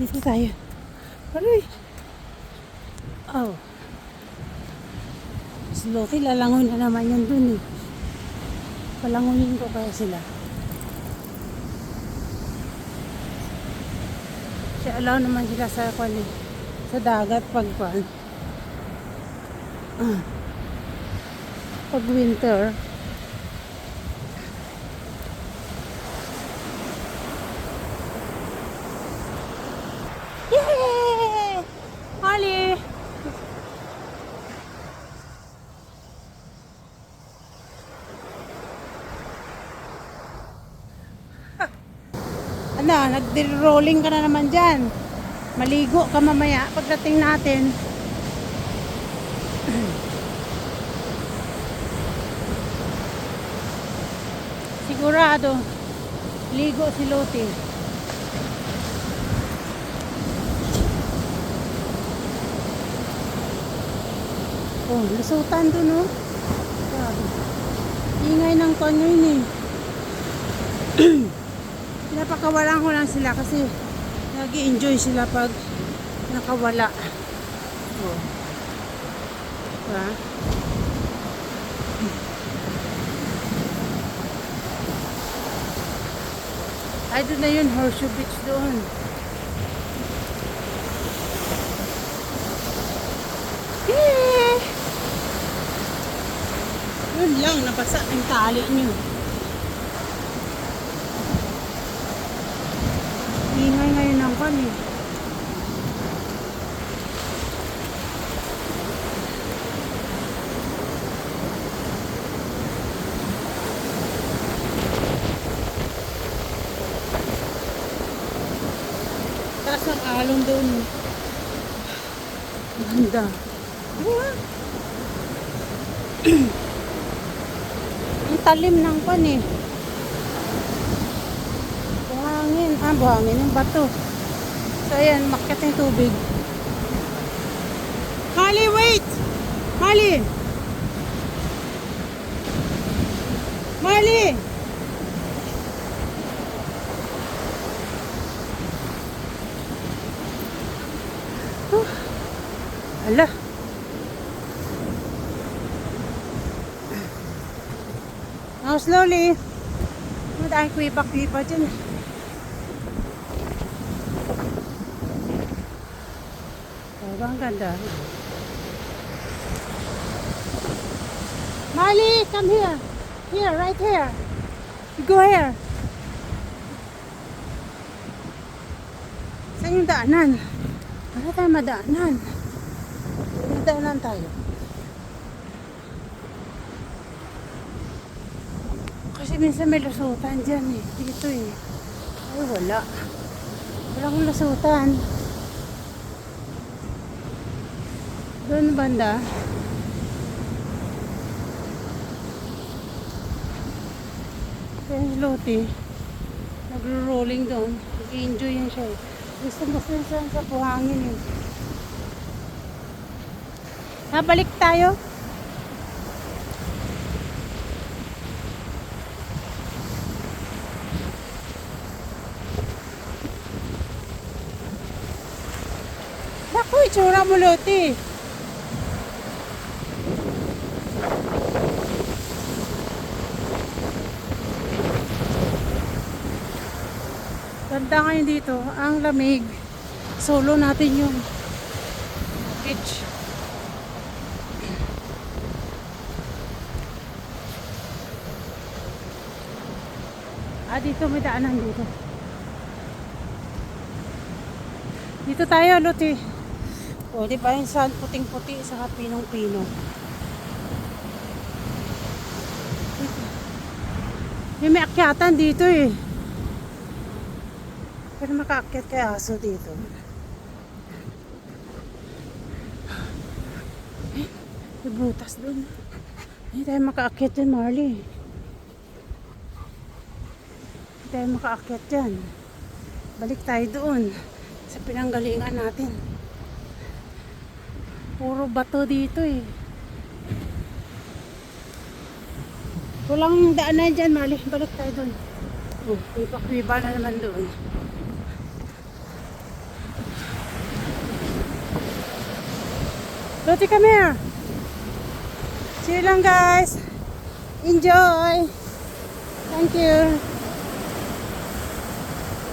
Dito tayo. Aray! Oh. Sloty, lalangoy na naman yan dun eh. Palangoyin ko kaya sila. Siya alaw naman sila sa kwan eh. Sa dagat pag kwan. Ah. Pag winter. Ano, nag-rolling ka na naman dyan. Maligo ka mamaya pagdating natin. Sigurado, ligo si Loti. Oh, lusutan dun oh. Grabe. Ingay ng konyo yun eh. Pinapakawalan ko lang sila kasi nag enjoy sila pag nakawala. Oh. Diba? Ay, doon na yun, Horseshoe Beach doon. Yun lang, nabasa ang tali niyo. Ingay ngayon ng kan eh. Alon doon. Ganda. Ang talim ng pan eh. Buhangin. Ah, buhangin yung bato. So, ayan, makit yung tubig. Mali, wait! Mali! Mali! Ala. Now slowly. Madami kwipa-kwipa dyan. Oh, ba, ang ganda. Mali, come here. Here, right here. You go here. Saan yung daanan? Para tayo madaanan. Madaanan tayo. Kasi minsan may lusutan dyan eh. Dito eh. Ay, wala. Wala akong lusutan. Doon banda. Kaya yung Loti, nagro-rolling doon. Nag-enjoy yan siya eh. Gusto mo sa buhangin eh. Nabalik tayo. Naku, itsura mo, Loti. Ganda ngayon dito. Ang lamig. Solo natin yung beach. Ah, dito may daanan dito. Dito tayo, Loti. O, di ba yung sand puting-puti sa pinong-pino. Yung may akyatan dito eh. Pero makaakyat kay aso dito. Eh, may butas doon. Hindi tayo makaakyat dyan, Marley tayo makaakyat dyan. Balik tayo doon sa pinanggalingan natin. Puro bato dito eh. Walang daan na dyan, mali. Balik tayo doon. Oh, may pakwiba na naman doon. Loti, come here. Chill lang guys. Enjoy. Thank you.